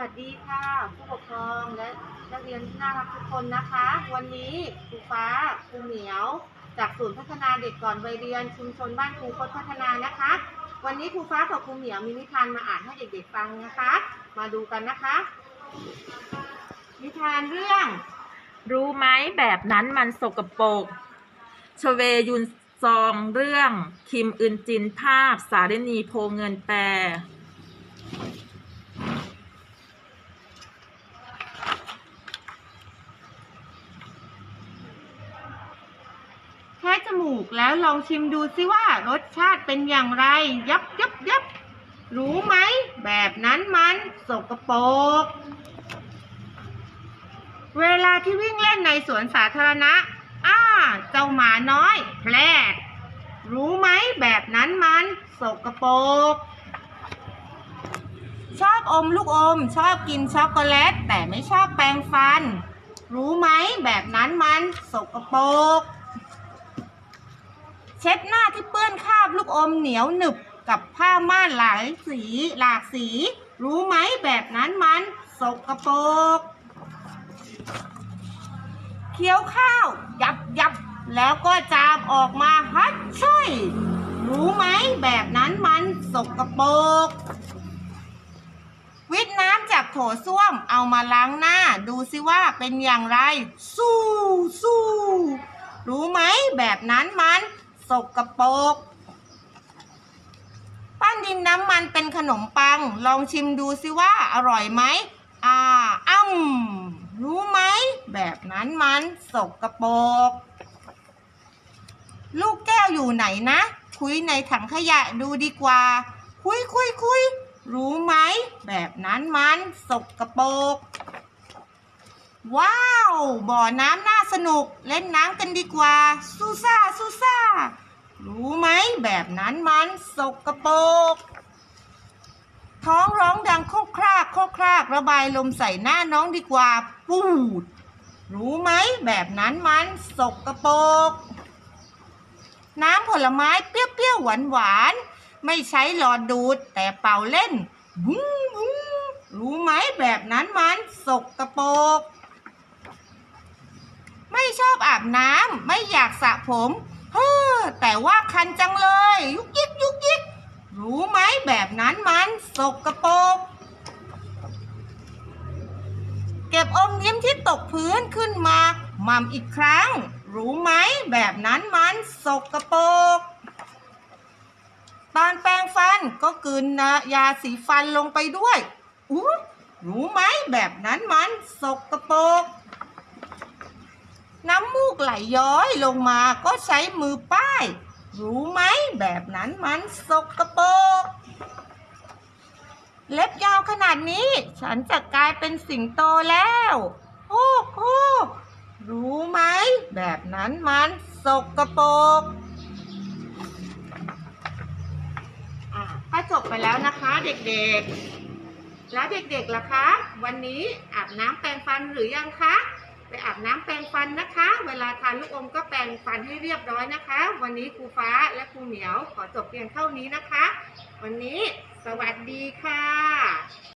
วัสดีค่ะ ผู้ปกครองและนักเรียนที่น่ารักทุกคนนะคะ วันนี้ครูฟ้าครูเหมียว จากศูนย์พัฒนาเด็กก่อนวัยเรียน ชุมชนบ้านครูคดพัฒนานะคะ วันนี้ครูฟ้ากับครูเหมียวมีนิทานมาอ่านให้เด็กๆฟังนะคะ มาดูกันนะคะ นิทานเรื่อง รู้ไหมแบบนั้นมันสกปรกชเวยุนซองเรื่อง คิมอึนจินภาพ สารินีโพเงินแปล แค่จ มูกแล้วลองชิมดูซิว่ารสชาติเป็นอย่างไร ยับยับยับรู้ไหม แบบนั้นมันสกปรกเวลาที่วิ่งเล่นในสวนสาธารณะ อ้า เจ้าหมาน้อยแพรดรู้ไหมแบบนั้นมันสกปรกชอบอมลูกอม ชอบกินช็อกโกแลต แต่ไม่ชอบแปรงฟัน รู้ไหมแบบนั้นมันสกปรก เช็ดหน้าที่เปื้อนคราบลูกอมเหนียวหนึบกับผ้าม่านหลายสีหลากสี รู้ไหมแบบนั้นมันสกปรกเคี้ยวข้าว ยับยับแล้วก็จามออกมาฮัดช่วยรู้ไหมแบบนั้นมันสกปรกวิทน้ำจากโถส้วมเอามาล้างหน้า ดูสิว่าเป็นอย่างไร สู้สู้รู้ไหมแบบนั้นมัน สกปรกปั้นดินน้ำมันเป็นขนมปัง ลองชิมดูสิว่าอร่อยไหมอ่าอ้ำรู้ไหม แบบนั้นมันสกปรกลูกแก้วอยู่ไหนนะ คุยในถังขยะดูดีกว่า คุยคุยคุยรู้ไหม แบบนั้นมันสกปรก ว้าว บ่อน้ำน่าสนุก เล่นน้ำกันดีกว่าซูซ่าซูซ่า รู้ไหมแบบนั้นมันสกปรกท้องร้องดังโคกครากโคกครากระบายลมใส่หน้าน้องดีกว่า ปูด รู้ไหมแบบนั้นมันสกปรกน้ำผลไม้เปรี้ยวๆหวานๆไม่ใช้หลอดดูด แต่เป่าเล่นบุ้งบุ้งรู้ไหมแบบนั้นมันสกปรก อบอาบน้ำไม่อยากสระผมเฮ้อแต่ว่าคันจังเลย ยุกยิกยุกยิกรู้ไหมแบบนั้นมันสกปรกเก็บอมยิ้มที่ตกพื้นขึ้นมาหม่ำอีกครั้ง รู้ไหมแบบนั้นมันสกปรกตอนแปรงฟันก็กืนนะยาสีฟันลงไปด้วยอู้รู้ไหมแบบนั้นมันสกปรก ไหลย้อยลงมาก็ใช้มือป้าย รู้ไหมแบบนั้นมันสกปรกเล็บยาวขนาดนี้ ฉันจะกลายเป็นสิงโตแล้วโอ้โหรู้ไหม แบบนั้นมันสกปรกอะก็จบไปแล้วนะคะเด็กๆ แล้วเด็กๆล่ะคะ วันนี้อาบน้ำแปรงฟันหรือยังคะ ไปอาบน้ำแปรงฟันนะคะ เวลาทานลูกอมก็แปรงฟันให้เรียบร้อยนะคะ วันนี้ครูฟ้าและครูเหมียวขอจบเพียงเท่านี้นะคะ วันนี้สวัสดีค่ะ